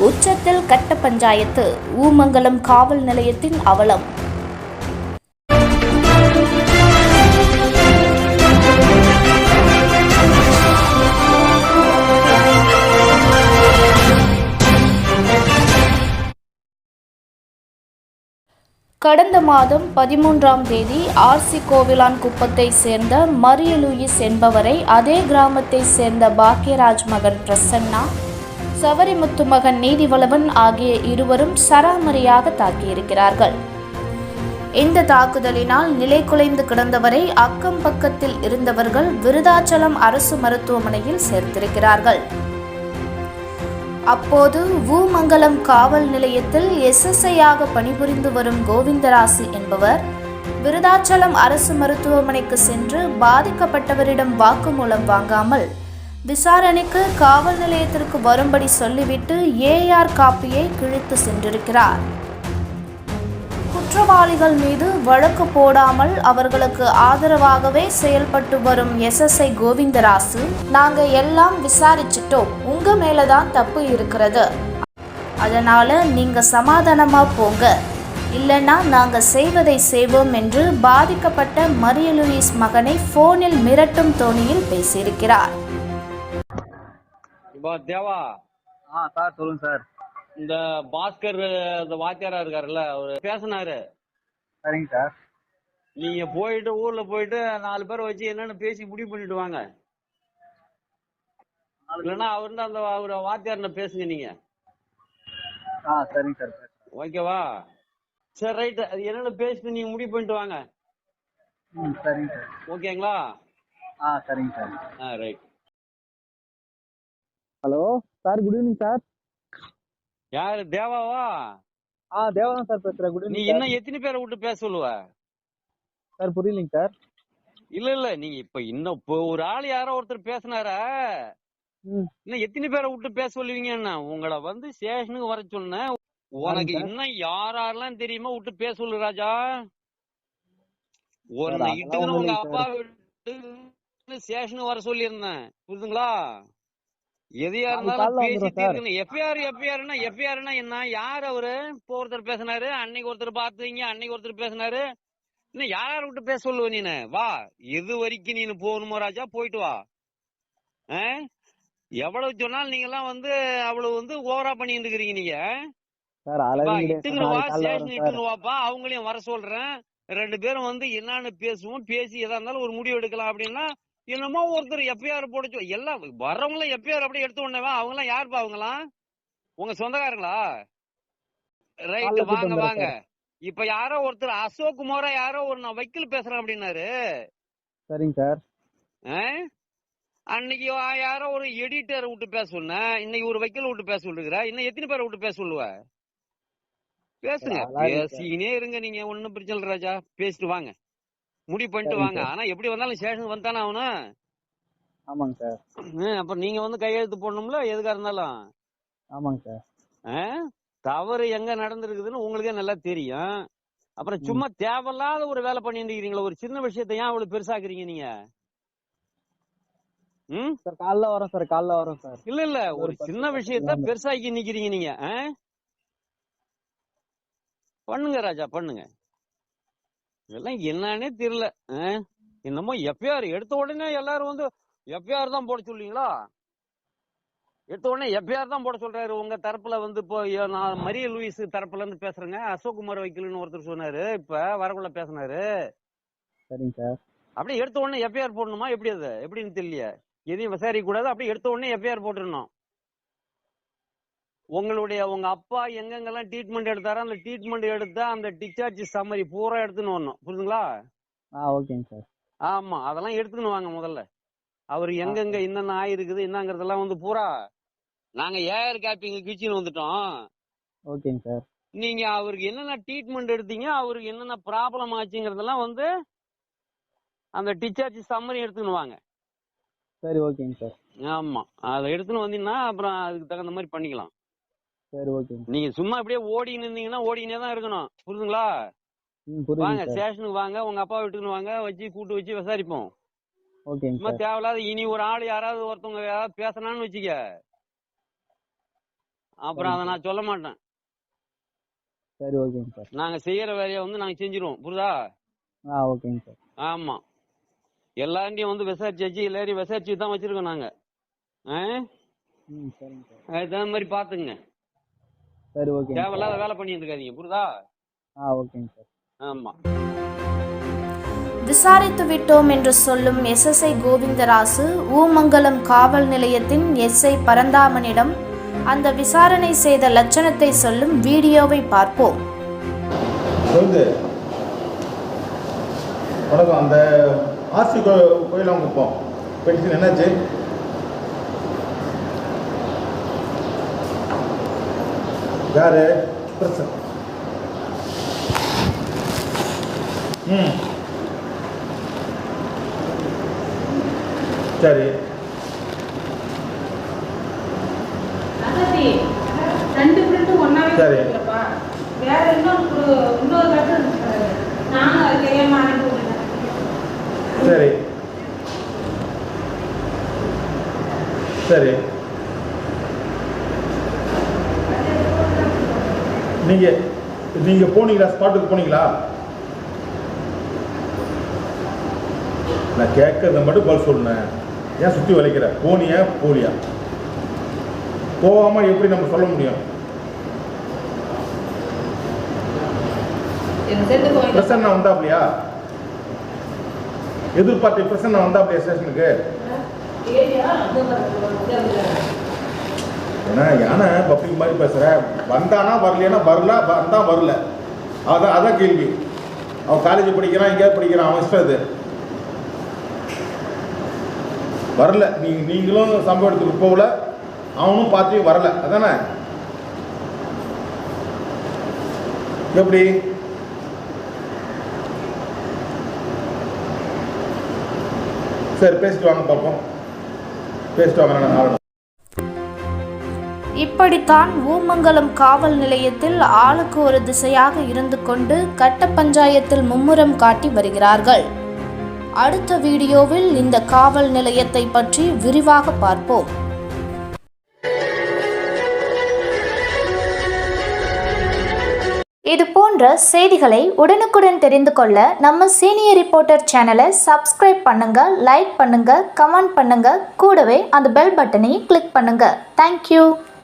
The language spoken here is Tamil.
உச்சத்தில் கட்ட பஞ்சாயத்து ஊமங்கலம் காவல் நிலையத்தின் அவலம். கடந்த மாதம் பதிமூன்றாம் தேதி ஆர்சி கோவிலான் குப்பத்தை சேர்ந்த மரிய லூயிஸ் என்பவரை அதே கிராமத்தை சேர்ந்த பாக்யராஜ் மகன் பிரசன்னா சவரிமுத்து மகன் நீதிவளவன் ஆகிய இருவரும் சராமரியாக தாக்கியிருக்கிறார்கள். இந்த தாக்குதலினால் நிலை குலைந்து கிடந்தவரை அக்கம் பக்கத்தில் இருந்தவர்கள் விருதாச்சலம் அரசு மருத்துவமனையில் சேர்த்திருக்கிறார்கள். அப்போது ஊமங்கலம் காவல் நிலையத்தில் எஸ்எஸ்ஐயாக பணிபுரிந்து வரும் கோவிந்தராசு என்பவர் விருதாச்சலம் அரசு மருத்துவமனைக்கு சென்று பாதிக்கப்பட்டவரிடம் வாக்குமூலம் வாங்காமல் விசாரணைக்கு காவல் நிலையத்திற்கு வரும்படி சொல்லிவிட்டு ஏஆர் காப்பியை கிழித்து சென்றிருக்கிறார். குற்றவாளிகள் மீது வழக்கு போடாமல் அவர்களுக்கு ஆதரவாகவே செயல்பட்டு வரும் எஸ்எஸ்ஐ கோவிந்தராசு நாங்க எல்லாம் விசாரிச்சிட்டோம். உங்க மேலதான் தப்பு இருக்கிறது. அதனால நீங்க சமாதானமா போங்க. இல்லைன்னா நாங்க செய்வதை செய்வோம் என்று பாதிக்கப்பட்ட மரியலுயிஸ் மகனை போனில் மிரட்டும் தோணியில் பேசியிருக்கிறார். இப்போ தேவா. ஆ சார் சொல்லுங்க சார். இந்த பாஸ்கர் இந்த வாத்தியாரா இருக்காருல்ல அவரு பேசினாரு. சரிங்க சார். நீங்க போயிட்டு ஊர்ல போயிட்டு நாலு பேர் வச்சு என்னன்னு பேசி முடிவு பண்ணிட்டு வாங்க. இல்லைன்னா அவர்தான் அந்த அவர் வாத்தியார்ன பேசுங்க நீங்க. ஆ சரிங்க சார். ஓகேவா? சரி ரைட் அது என்னன்னு பேசிட்டு நீங்க முடிவு பண்ணிட்டு வாங்க. ம் சரிங்க சார். ஓகேங்களா? ஆ சரிங்க சார். ஆ right. Hello sir good evening sir. யாரு தேவாவா? ஆ தேவதான் சார் பேசுறேன். குட் நீ ஈவினிங் இன்னும் எத்தனை பேரை விட்டு பேச சொல்லுவ? சார் புரியலைங்க சார். இல்ல இல்ல நீங்க இப்ப இன்னும் இப்போ ஒரு ஆள் யாரோ ஒருத்தர் பேசினாரா? ம். இன்னும் எத்தனை பேரை விட்டு பேச சொல்லுவீங்கன்னா உங்களை வந்து ஸ்டேஷனுக்கு வர சொன்னேன் உனக்கு சார். இன்னும் யார் யாரெல்லாம் தெரியுமா விட்டு பேச சொல்லு ராஜா. ஒரு சார், அதெல்லாம் இட்டுக்குன்னு ஒண்ணும் உங்க இல்லைங்க அப்பா விட்டு ஸ்டேஷனுக்கு வர சொல்லியிருந்தேன். புரியுதுங்களா? எதையா இருந்தாலும் பேசி. தீர்க்கணும். எஃப்ஐஆர் எஃப்ஐஆர்னா எஃப்ஐஆர்னா என்ன? யார் அவரு? இப்போ ஒருத்தர் பேசினாரு அன்னைக்கு ஒருத்தர் பார்த்தீங்க அன்னைக்கு ஒருத்தர் பேசினாரு. இன்னும் யார் யார் விட்டு பேச சொல்லுவ நீனு? வா எது வரைக்கும் நீனு போகணுமோ ராஜா? போயிட்டு வா? எவ்வளவு சொன்னாலும் நீங்க எல்லாம் வந்து அவ்வளவு வந்து ஓவரா பண்ணிட்டு இருக்கிறீங்க நீங்க இட்டுக்குன்னு வா ஸ்டேஷன் வாப்பா. அவங்களையும் வர சொல்றேன். ரெண்டு பேரும் வந்து என்னன்னு பேசுவோம். பேசி எதா இருந்தாலும் ஒரு முடிவு எடுக்கலாம் அப்படின்னா என்னமோ ஒருத்தர் எஃப்ஐஆர் போட எல்லாம் வர்றவங்களும் எஃப்ஐஆர் அப்படியே எடுத்த உடனே அவங்க எல்லாம் யாருப்பா அவங்கலாம் உங்க சொந்தக்காரங்களா? ரைட் வாங்க வாங்க. இப்ப யாரோ ஒருத்தர் அசோக் குமாரா யாரோ ஒரு நான் வக்கீல் பேசுறேன் அப்படின்னாரு. சரிங்க சார்? அன்னைக்கு யாரோ ஒரு எடிட்டர் விட்டு பேச சொன்னேன் இன்னைக்கு ஒரு வக்கீல் விட்டு பேச சொல்லுகிற இன்னும் எத்தனை பேரை விட்டு பேச சொல்லுவ? பேசுங்க. பேசிக்கினே இருங்க நீங்க. ஒண்ணும் பிரச்சனை ராஜா. பேசிட்டு வாங்க. முடிவு பண்ணிட்டு வாங்க. ஆனா எப்படி வந்தாலும் ஸ்டேஷன் வந்தானே அவனு ஆமாங்க சார். அப்புறம் நீங்க வந்து கையெழுத்து போடணும்ல? எதுக்கா இருந்தாலும். ஆமாங்க சார்? தவறு எங்க நடந்திருக்குதுன்னு உங்களுக்கே நல்லா தெரியும். அப்புறம். சும்மா தேவையில்லாத ஒரு வேலை பண்ணிட்டு இருக்கிறீங்களா ஒரு சின்ன விஷயத்தை ஏன் அவ்வளவு பெருசாக்குறீங்க நீங்க? ம்? சார் காலைல வரோம் சார் காலைல வரோம் சார். இல்ல இல்ல. ஒரு சின்ன விஷயத்த. பெருசாக்கி நிக்கிறீங்க நீங்க? பண்ணுங்க ராஜா பண்ணுங்க. இதெல்லாம் என்னன்னே தெரியல? என்னமோ எஃப்ஐஆர் எடுத்த உடனே எல்லாரும் வந்து எஃப்ஐஆர் தான் போட சொல்லுவீங்களா எடுத்த உடனே எஃப்ஐஆர் தான் போட சொல்றாரு. உங்க தரப்புல வந்து இப்போ நான் மரிய லூயிஸ் தரப்புல இருந்து பேசுறேங்க. அசோக் குமார் வக்கீல்னு ஒருத்தர் சொன்னாரு. இப்ப வரக்குள்ள பேசினாரு. சரிங்க சார். அப்படியே எடுத்த உடனே எஃப்ஐஆர் போடணுமா? எப்படி அது? எப்படின்னு தெரியல எதையும் விசாரிக்க கூடாது. அப்படியே எடுத்த உடனே எஃப்ஐஆர் போட்டுடணும் உங்களுடைய உங்க அப்பா எங்கெங்கெல்லாம் ட்ரீட்மெண்ட் எடுத்தாரோ அந்த ட்ரீட்மெண்ட் எடுத்தா அந்த டிஸ்சார்ஜ் சம்மரி பூரா எடுத்துன்னு வரணும். புரியுதுங்களா? ஆ ஓகேங்க சார். ஆமா அதெல்லாம் எடுத்துன்னு வாங்க முதல்ல. அவர் எங்கெங்க என்னென்ன ஆயிருக்குது என்னங்கறதெல்லாம் வந்து பூரா நாங்க ஏஆர் காப்பிங்க கிச்சின்னு வந்துட்டோம். ஓகேங்க சார். நீங்க அவருக்கு என்னென்ன ட்ரீட்மெண்ட் எடுத்தீங்க அவருக்கு என்னென்ன ப்ராப்ளம் ஆச்சுங்கிறதெல்லாம் வந்து அந்த டிஸ்சார்ஜ் சம்மரி எடுத்துன்னு வாங்க. சரி ஓகேங்க சார். ஆமா அதை எடுத்துன்னு வந்தீங்கன்னா அப்புறம் அதுக்கு தகுந்த மாதிரி பண்ணிக்கலாம். சரி ஓகேங்க நீங்க சும்மா அப்படியே ஓடி நின்னீங்கன்னா ஓடினே தான் இருக்கணும். புரியுதுங்களா வாங்க ஸ்டேஷனுக்கு வாங்க உங்க அப்பா வீட்டுக்கு வாங்க வச்சு கூட்டு வச்சு விசாரிப்போம். ஓகேங்க சும்மா தேவையில்லாத இனி ஒரு ஆள் யாராவது ஒருத்தவங்க யாராவது பேசினான்னு வச்சுக்க. அப்புறம் அதை நான் சொல்ல மாட்டேன். சரி ஓகேங்க சார் நாங்க செய்யற வேலையை வந்து நாங்க செஞ்சிருவோம். புரியுதா ஆ ஓகேங்க சார் ஆமா. எல்லாரையும் வந்து விசாரிச்சு எல்லாரையும் விசாரிச்சு தான் வச்சிருக்கோம் நாங்க. ஆ? சரிங்க சார் தகுந்த மாதிரி பாத்துங்க சரி சார். தேவையில்லாத வேலை பண்ணிட்டு இருக்காதீங்க புரியுதா? ஆ ஓகேங்க சார். ஆமா. விசாரித்து விட்டோம் என்று சொல்லும் எஸ்எஸ்ஐ கோவிந்தராசு ஊமங்கலம் காவல் நிலையத்தின் எஸ்ஐ பரந்தாமனிடம் அந்த விசாரணை செய்த லட்சணத்தை சொல்லும் வீடியோவை பார்ப்போம். வணக்கம். அந்த ஆர்சி கோ கோயிலாம் குப்போம் பென்ஷன் என்னாச்சு? யாரு பிரசன் ம் சரி சரி. வேற இன்னொரு இன்னொரு. நானும் அது தெரியாம. சரி சரி நீங்க நீங்க போனீங்களா? ஸ்பாட்டுக்கு போனீங்களா? நான் கேட்கறத மட்டும் பதில் சொன்னேன் ஏன் சுத்தி வளைக்கிற? போனியா போலியா? போகாம எப்படி நம்ம சொல்ல முடியும். பிரசன்னா வந்தாப்லையா? எதிர்பார்த்த பிரசன்னா வந்தாப்லையா ஸ்டேஷனுக்கு. ஏன்னா யானை பப்ளிக் மாதிரி பேசுகிற வந்தானா வரலையானா வரல வந்தால் வரல. அதான் அதான் கேள்வி. அவன் காலேஜ் படிக்கிறான் எங்கேயாவது படிக்கிறான் அவன் இஷ்டம் இது வரல. நீ நீங்களும் சம்பவ இடத்துக்கு போகல. அவனும் பார்த்தியும் வரல. அதானே? எப்படி? சரி பேசிட்டு வாங்க பார்ப்போம். பேசிட்டு வாங்க நான் ஆகணும் இப்படித்தான் ஊமங்கலம் காவல் நிலையத்தில் ஆளுக்கு ஒரு திசையாக இருந்து கொண்டு கட்ட பஞ்சாயத்தில் மும்முரம் காட்டி வருகிறார்கள். அடுத்த வீடியோவில் இந்த காவல் நிலையத்தை பற்றி விரிவாக பார்ப்போம். இது போன்ற செய்திகளை உடனுக்குடன் தெரிந்து கொள்ள நம்ம சீனியர் ரிப்போர்ட்டர் சேனலை சப்ஸ்கிரைப் பண்ணுங்க லைக் பண்ணுங்க கமெண்ட் பண்ணுங்க கூடவே அந்த பெல் பட்டனையும் கிளிக் பண்ணுங்க. தேங்க்யூ